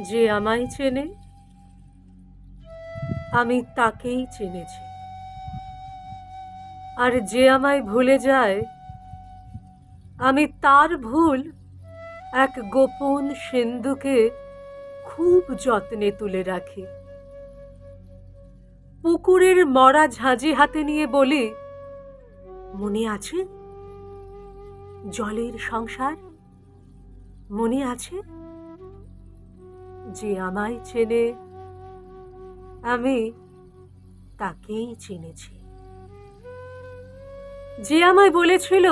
যে আমায় চেনে, আমি তাকেই চেনেছি। আর যে আমায় ভুলে যায়, আমি তার ভুল এক গোপন সিন্ধুকে খুব যত্নে তুলে রাখি। পুকুরের মরা ঝাঁঝি হাতে নিয়ে বলি, মনে আছে? জলের সংসার? মনে আছে? যে আমায় চেনে, আমি তাকেই চিনেছি। যে আমায় বলেছিল,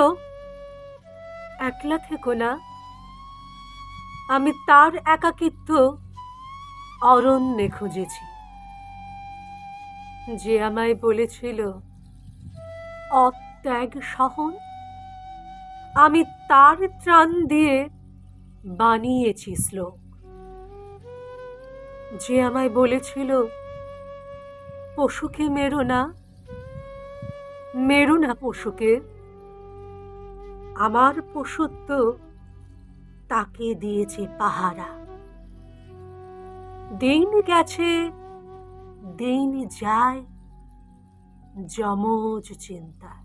একলা থেকো না, আমি তার একাকিত্ব অরণ্যে খুঁজেছি। যে আমায় বলেছিল, অত্যাগ সহন, আমি তার ত্রাণ দিয়ে বানিয়েছি শ্লোক। যে আমায় বলেছিল, পশুকে মেরো না। মেরো না পশুকে। আমার পশুত্ব তাকে দিয়েছে পাহারা। দিন গেছে, দিন যায়, যমজ চিন্তা।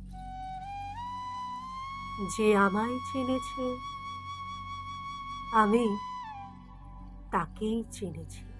যে আমায় চিনেছে, আমি তাকেই চিনেছি।